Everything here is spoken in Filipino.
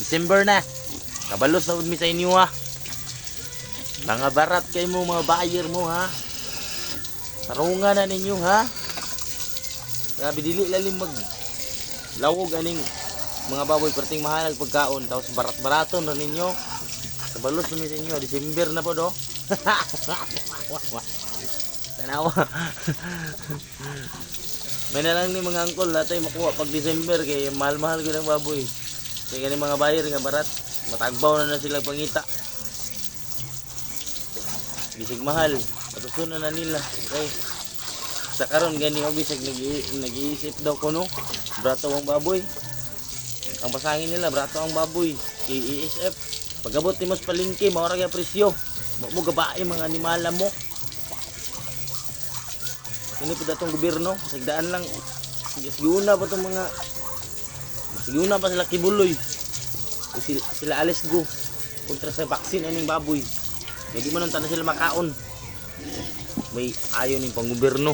December na. Kabalos na udmi sa inyo ha. Mga barat kay mo mga buyer mo ha. Tarungan na ninyo ha. Grabe dili lalim mag lawog aning mga baboy perting mahal pagkaon tapos barat-baraton na ninyo. Kabalos na sa inyo December na po do. Tanawa. May na lang ni mga angkol natay makuha pag December kay mahal-mahal ko ng baboy. Kaya gani mga buyer nga barat, matagbaw na na sila pangita. Bisig mahal, matutunan na nila. Kay sa karon gani ho bisag nag nag-iisip daw kuno, brato ang baboy. Ang pasangin nila brato ang baboy. Kay ESF, pagabot ni mas palingki, mao ra gyud presyo. Mo gabae mga animala mo. Ini po datong gobyerno, sagdaan lang. Siguna pa itong mga Siguna pa sila kibuloy. Sila, sila alis go kontra sa vaccine aning baboy. Hindi mo nang tanan sila makaon. May ayon ning panggobyerno.